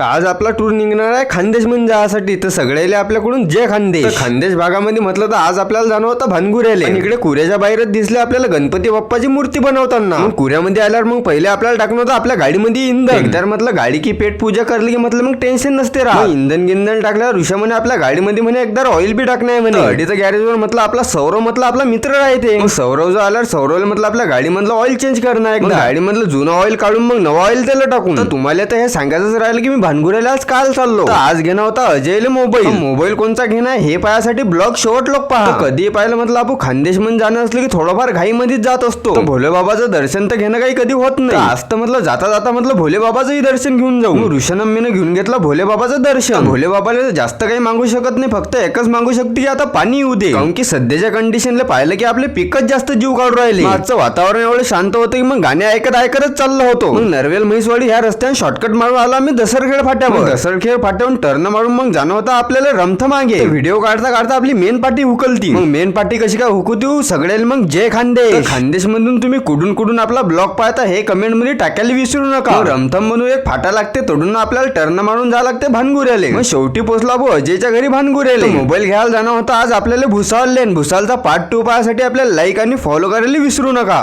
तर आज आपला टूर निघणार आहे खानदेश म्हणजे जायसाठी. तर सगळ्याले आपल्याकडून जय खानदेश. खानदेश भागामध्ये म्हटलं तर आज आपल्याला जाणं होतं भानगुऱ्याले. इकडे कुऱ्याच्या बाहेरच दिसले आपल्याला गणपती बाप्पाची मूर्ती बनवताना. मग कुऱ्यामध्ये आल्यावर मग पहिले आपल्याला टाकणं होतं आपल्या गाडीमध्ये इंधन. एकदा म्हटलं गाडी की पेट पूजा करली की म्हटलं मग टेन्शन नसते राहा मग इंधन गिंधन टाकल्यावर ऋषा म्हणे आपल्या गाडीमध्ये म्हणे एकदा ऑइल बी टाकणं आहे म्हणे. अडीचं गॅरेजवर म्हटलं आपला सौरव म्हटलं आपला मित्र राहते सौरव जो आल्यावर सौरवला म्हटलं आपल्या गाडीमधलं ऑइल चेंज करणं आहे. एकदा गाडीमधलं जुनं ऑइल काढून मग नवं ऑइल त्याला टाकून. तुम्हाला तर हे सांगायचंच राहिलं की मी भानगुऱ्याला आज काल चाललो. आज घेणं होता अजयले मोबाईल. मोबाईल कोणचा घेणं आहे हे पायासाठी ब्लॉग शेवट लोक पहा. कधी पाहिलं म्हटलं आपण खानदेशमध्ये जाणं असलं की थोडंफार घाईमध्येच जात असतो. भोले बाबाचं दर्शन तर घेणं काही कधी होत नाही. आज तर म्हटलं जाता जाता म्हटलं भोले बाबाचंही दर्शन घेऊन जाऊ. ऋषनम्मीनं घेऊन घेतलं भोले बाबाचं दर्शन. भोले बाबाला तर जास्त काही मागू शकत नाही फक्त एकच मागू शकते की आता पाणी येऊ दे. कारण की सध्याच्या कंडिशनला पाहिलं की आपले पिकच जास्त जीव काढून राहिले. आजचं वातावरण एवढं शांत होतं की मग गाणे ऐकत ऐकतच चाललो होतो. मग नरवेल म्हैसवाडी ह्या रस्त्याने शॉर्टकट मारून आला आम्ही दसरखेड फाट्यावर. दसरखेड फाट्यावरून टर्न मारून मग जाणं होतं आपल्याला रमथ मागे व्हिडिओ काढता काढता आपली मेन पार्टी हुकलती मग मेन पार्टी कशी काय हुकू देऊ सगळ्याला मग जय खानदेश. खानदेश मधून तुम्ही कुठून कुठून आपला ब्लॉग पाहता हे कमेंटमध्ये टाकायला विसरू नका. रमथम म्हणून एक फाटा लागते तोडून आपल्याला टर्न मारून जा लागते भानगुऱ्याले. मग शेवटी पोहोचला भाऊ अजयच्या घरी भानगुऱ्याले. मोबाईल घ्यायला जाणं होतं आज आपल्याला भुसावले भुसालचा पार्ट टू पाहण्यासाठी आपल्याला लाईक आणि फॉलो करायला विसरू नका.